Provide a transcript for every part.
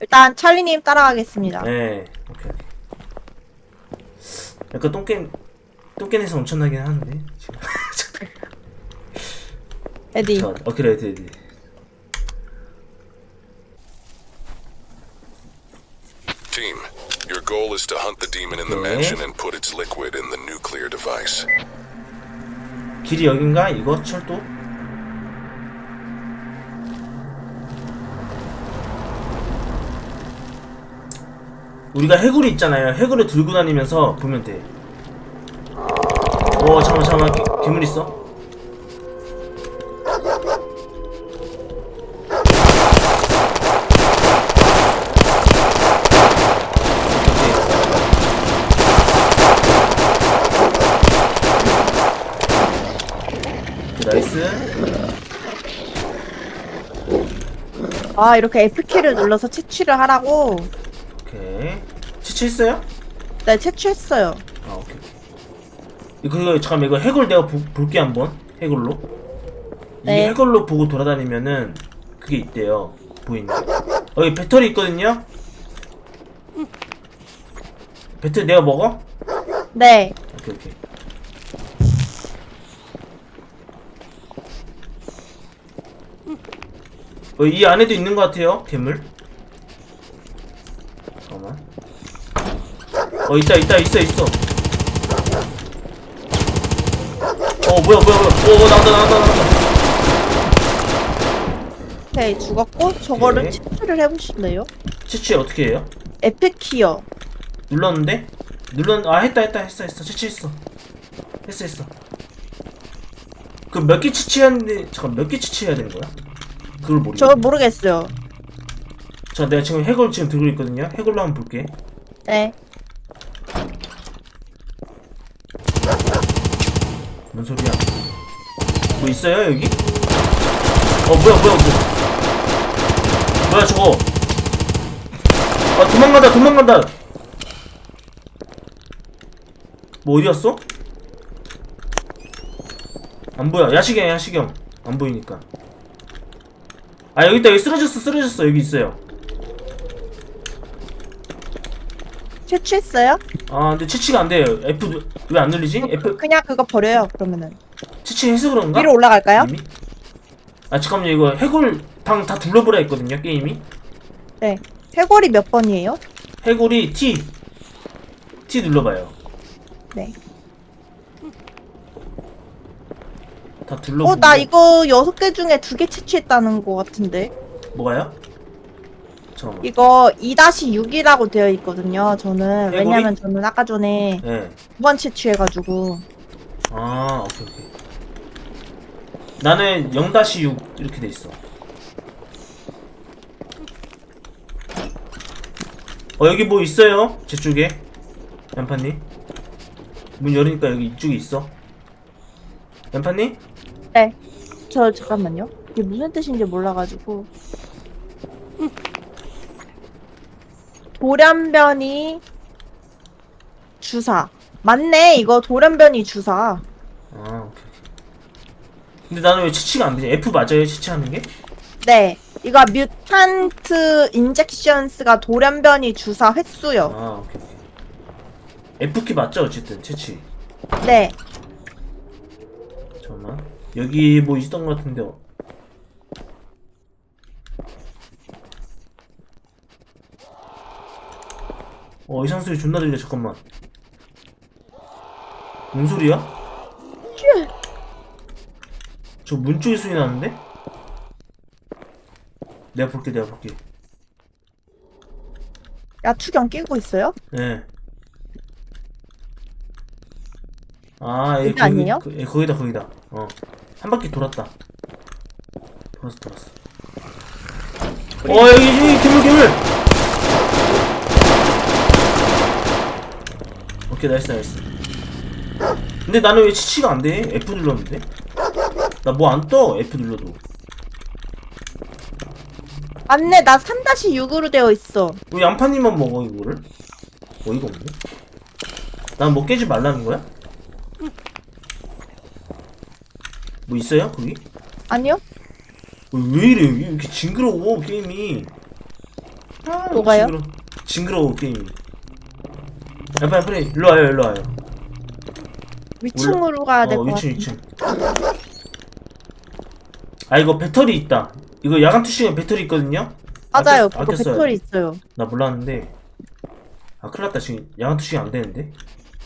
일단 찰리님 따라가겠습니다. 네. 오케이. 오케이. 약간 똥게임 똥게임에서 엄청나긴 하는데 지금. 레디. 자, 오케이 레디 레디. Team, your goal is to hunt the demon in the Okay. mansion and put its liquid in the nuclear device. 길이 여긴가? 이거 철도? 우리가 해구리 있잖아요. 해구를 들고 다니면서 보면 돼. 오 잠깐만 잠깐만 개, 괴물 있어. 아 이렇게 F키를 눌러서 채취를 하라고. 오케이. 치치했어요? 네 채취했어요. 아 오케이. 이거 잠깐만 이거 해골 내가 보, 볼게 한번 해골로. 네. 이 해골로 보고 돌아다니면은 그게 있대요. 보이는. 어, 여기 배터리 있거든요. 배터리 내가 먹어? 네. 오케이 오케이. 어, 이 안에도 있는 것 같아요 괴물. 잠깐만. 어 있다 있다 있어 있어. 어 뭐야 뭐야 뭐야. 어 나온다 나온다 나온다. 오케이 죽었고 저거를 오케이. 채취를 해보실래요? 채취 어떻게 해요? F키요. 눌렀는데? 눌렀 아 했다 했다 했어 했어 채취했어. 했어 했어. 그 몇 개 채취하는데 잠깐 몇 개 채취해야 되는 거야? 그걸 모르겠네. 저 모르겠어요. 자, 내가 지금 해골 지금 들고 있거든요. 해골로 한번 볼게. 네. 뭔 소리야? 뭐 있어요 여기? 어 뭐야 뭐야 뭐야? 뭐야 저거? 아 도망간다 도망간다. 뭐 어디 갔어? 안 보여. 야시경 야시경 안 보이니까. 아 여기 있다 여기 쓰러졌어 쓰러졌어 여기 있어요. 채취했어요? 아 근데 채취가 안 돼요. F 왜 안 눌리지? F 그냥 그거 버려요. 그러면은 채취 해서 그런가? 위로 올라갈까요? 이미? 아 잠깐만요 이거 해골 방 다 둘러보라 했거든요 게임이 네. 해골이 몇 번이에요? 해골이 T T 눌러봐요 네. 다 둘러보고 어 나 이거 여섯 개 중에 두 개 채취했다는 거 같은데. 뭐가요? 잠깐만 이거 2-6이라고 되어 있거든요. 저는 해골이? 왜냐면 저는 아까 전에 네. 두 번 채취해가지고 아 오케이 오케이 나는 0-6 이렇게 돼 있어 어 여기 뭐 있어요 제 쪽에 양파님 문 열으니까 여기 이쪽에 있어 양파님? 네. 저 잠깐만요. 이게 무슨 뜻인지 몰라가지고 돌연변이 주사. 맞네 이거 돌연변이 주사. 아 오케이 근데 나는 왜 치치가 안 되지? F 맞아요 치치하는 게? 네 이거 뮤탄트 인젝션스가 돌연변이 주사 횟수요. 아 오케이 오케이. F키 맞죠 어쨌든 치치? 네. 잠깐만. 여기 뭐 있었던 것 같은데 어. 어 이상 소리 존나 들려 잠깐만 뭔 소리야? 저 문 쪽에 소리 나는데? 내가 볼게 내가 볼게 야 추경 끼고 있어요? 예. 아, 예, 여기 아니에요? 그, 예, 거기다, 거기다. 어. 한 바퀴 돌았다. 돌았어, 돌았어. 어, 여기, 여기, 괴물, 괴물! 오케이, 나이스, 나이스. 근데 나는 왜 치치가 안 돼? F 눌렀는데? 나 뭐 안 떠, F 눌러도. 맞네 나 3-6으로 되어 있어 왜 양파님만 먹어, 이거를? 어이가 없네. 난 뭐 깨지 말라는 거야? 뭐 있어요, 거기? 아니요? 왜 이래, 왜 이렇게 징그러워, 게임이. 아, 뭐가요? 징그러. 징그러워 게임이. 야 빨리 빨리 일로 와요 일로 와요. 위층으로 가야 될 어것 2층 같은데 2층. 아 이거 배터리 있다. 이거 야간 투시에 배터리 있거든요. 맞아요 아꼈- 그거 아꼈어요. 배터리 있어요 나 몰랐는데. 아 큰일 났다 지금 야간 투시 안 되는데.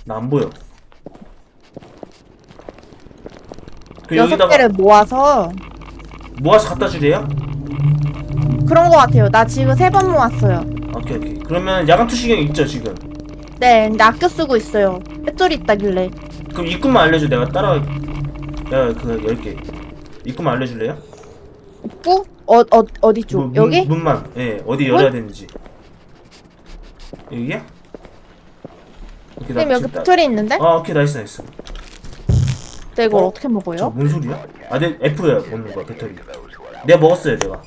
나 안 보여. 그 여섯 여기다가 개를 모아서 모아서 갖다 주래요? 그런 것 같아요 나 지금 세 번 모았어요 오케이 오케이. 그러면 야간 투시경 있죠 지금. 네 근데 아껴 쓰고 있어요 배터리 있다길래 그럼 입구만 알려줘 내가 따라. 내가 그거 열게. 입구만 알려줄래요? 꾹? 어, 어, 어디 쪽? 문- 문- 여기? 문만. 예, 어디 열어야 되는지. 여기야? 오케이, 선생님 여기 지금 배터리 있는데? 아, 오케이, 나이스, 나이스. 네, 이걸 어? 어? 떻게 먹어요? 저뭔 소리야? 아, 내 F야 먹는 거야 배터리. 내가 먹었어요, 내가.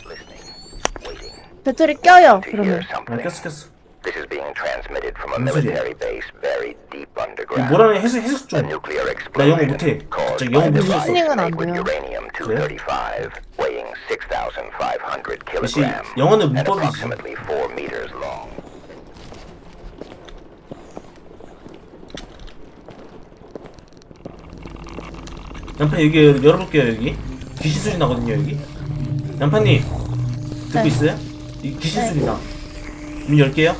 배터리 껴요 그러면 아, 꼈어, 꼈어. This is being transmitted from a military base buried deep underground. 뭐라는 해석 해석 A 좀. nuclear 나 영어 explosion 못해. 갑자기 영어 rockets 리스닝은 안 돼요. uranium 235, weighing 6,500 역시 kilograms 영어는 and 문법이지. approximately 4 meters long. 양파 여기 열- 열어볼게요 여기. 귀신 소리 나거든요 여기. 양파님 듣고 네. 있어요? 이 귀신 네. 소리 나. 문 열게요.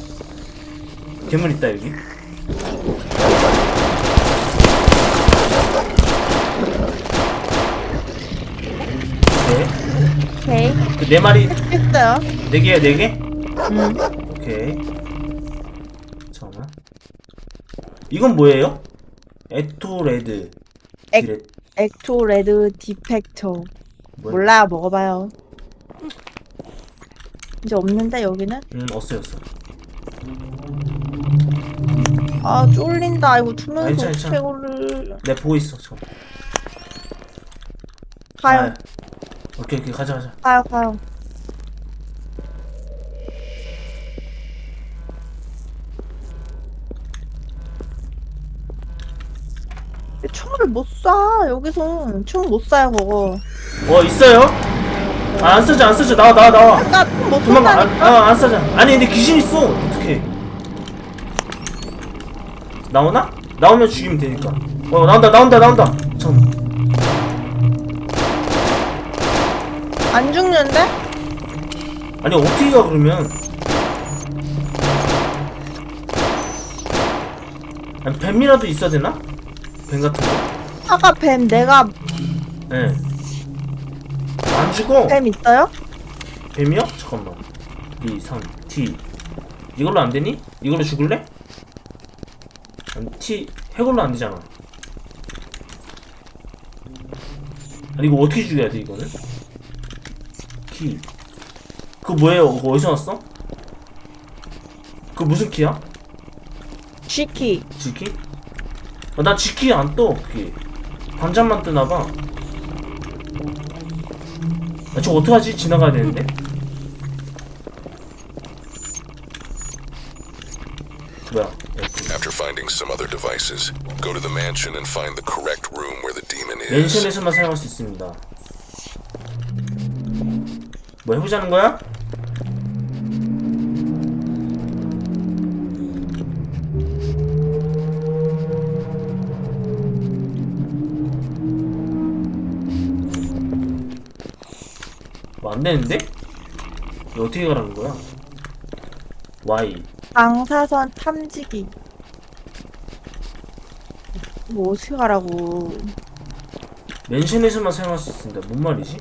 괴물 있다 여기. 네. 오케이 그 네 마리 했어요 네 개야 네 개? 음. 오케이. 잠깐만. 이건 뭐예요? 에토레드. 액- 디레- 액토 레드 디펙터 뭐야? 몰라요 먹어봐요 이제 없는데 여기는? 음, 없어요, 없어. 아 쫄린다 이거 아, 투면서 괜찮아, 괜찮아. 이거를 내가 보고 있어, 잠깐. 가요 아, 오케이, 오케이, 가자, 가자. 가요 가요 총을 못쏴 여기서 총못 쏴요 그거 어, 있어요? 아, 안 쓰자, 안 쓰자. 나와, 나와, 나와. 아까 못 도망가. 안, 쏜다니까 아, 안 쓰자. 아니, 근데 귀신 있어. 어떡해. 나오나? 나오면 죽이면 되니까. 어, 나온다, 나온다, 나온다. 잠깐만. 안 죽는데? 아니, 어떻게 가, 그러면. 아니, 뱀이라도 있어야 되나? 뱀 같은 거? 아까 뱀 내가 예. 안 죽어. 뱀 있어요? 뱀이요? 잠깐만. 2, 3, T. 이걸로 안 되니? 이걸로 죽을래? T, 해걸로 안 되잖아. 아니, 이거 어떻게 죽여야 돼, 이거는? 키. 그거 뭐예요? 그거 어디서 났어? 그거 무슨 키야? G키 G키? 어, 나 G키 안 떠, 그게. 반잔만 뜨나봐. 아, 저 어떡하지? 지나가야 되는데? Devices, go to the mansion and find the correct room where the demon is. 멘션에서만 사용할 수 있습니다. 뭐 해보자는 거야? 뭐 안 되는데? 이거 어떻게 가라는 거야? Y 방사선 탐지기 뭐 어떻게 가라고 멘션에서만 사용할 수 있습니다. 뭔 말이지?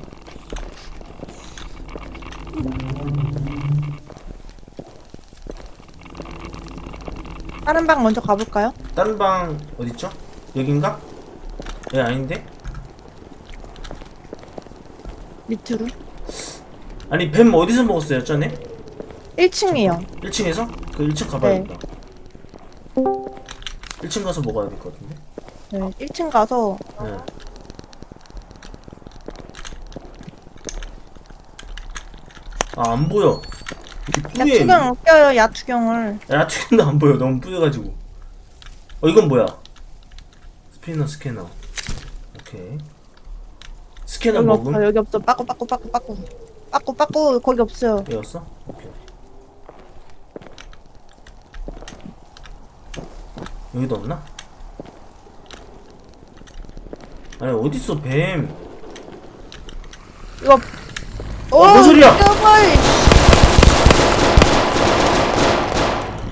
다른 방 먼저 가볼까요? 다른 방 어딨죠? 여긴가? 예 아닌데? 밑으로 아니 뱀 어디서 먹었어요 전에? 1층이요 1층에서? 그 1층 가봐야겠다 1층 가서 먹어야 될 것 같은데? 네, 아. 1층 가서 네. 아, 안 보여. 야투경 껴요 야투경을 야, 튀긴다, 안 보여. 너무 뿌여가지고. 어, 이건 뭐야? 스피너 스캐너. 오케이. 스캐너 여기 먹음? 없어 여기 없어 빠꾸 빠꾸 빠꾸 빠꾸 빠꾸 빠꾸 거기 없어요 이었어? 오케이. 여기도 없나? 아니 어딨어 뱀? 이거 오뭔 소리야?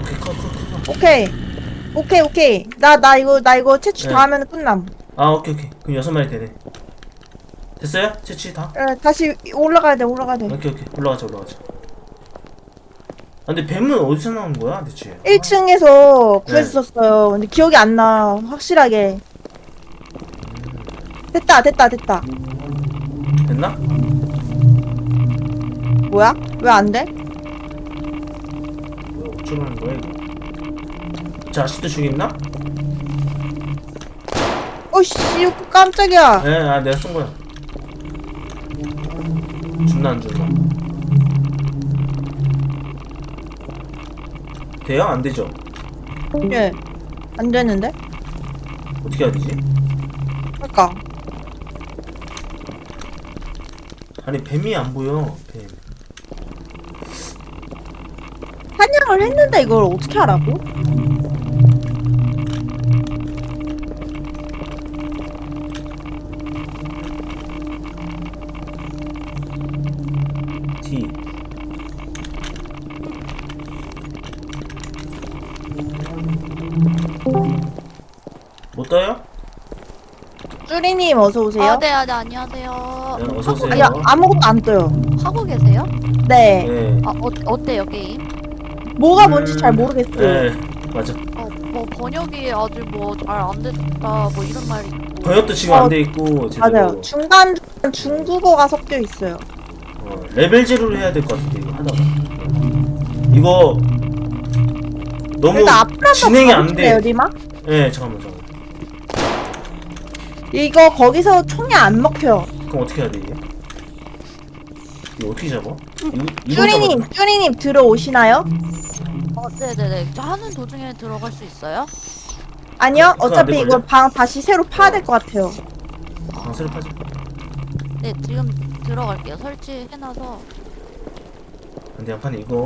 오케이 컷컷컷 오케이. 오케이 오케이. 나 나 이거 나 이거 채취 네. 다 하면 끝남. 아 오케이 오케이. 그럼 여섯 마리 되네. 됐어요? 채취 다? 에, 다시 올라가야 돼 올라가야 돼. 오케이 오케이. 올라가자 올라가자. 아 근데 뱀은 어디서 나온 거야 대체? 1층에서 네. 구했었어요. 근데 기억이 안 나 확실하게 됐다 됐다 됐다 됐나? 뭐야 왜 안 돼? 왜 어쩌라는 거야 이거 자 아직도 저기 있나? 어씨 깜짝이야 네 아 내가 쏜 거야 죽나 안 죽나 돼요? 안 되죠? 예안 되는데 어떻게 해야 되지? 그러니까 아니 뱀이 안 보여 뱀 사냥을 했는데 이걸 어떻게 하라고? T 못 떠요? 쭈리님 어서 오세요 아, 네, 아, 네, 안녕하세요. 네, 어서 오세요. 아니 아무것도 안 떠요 하고 계세요? 네 네. 아, 어, 어때요, 게임? 뭐가 뭔지 음, 잘 모르겠어요 네, 맞아. 어, 뭐, 번역이 아직 뭐, 잘 안 됐다, 뭐, 이런 말이 있고. 번역도 지금 어, 안돼 있고 제대로 맞아요 중간 중간 중국어가 섞여 있어요 어, 레벨 제로로 해야 될 것 같은데 이거 하다가 이거 너무 일단 앞으로 한번 진행이 안 가보실래요, 돼. 리마? 네, 잠깐만 잠깐만. 이거 거기서 총이 안 먹혀요 그럼 어떻게 해야 돼 이게? 이거 어떻게 잡아? 이거 이거 쭈리님. 쭈리님 들어오시나요? 어, 네네네. 저 하는 도중에 들어갈 수 있어요? 아니요 그거 안 어차피 될걸요? 이거 방 다시 새로 파야 될 것 같아요 방세로 파지. 네, 지금 들어갈게요. 설치해놔서. 근데 한판 이거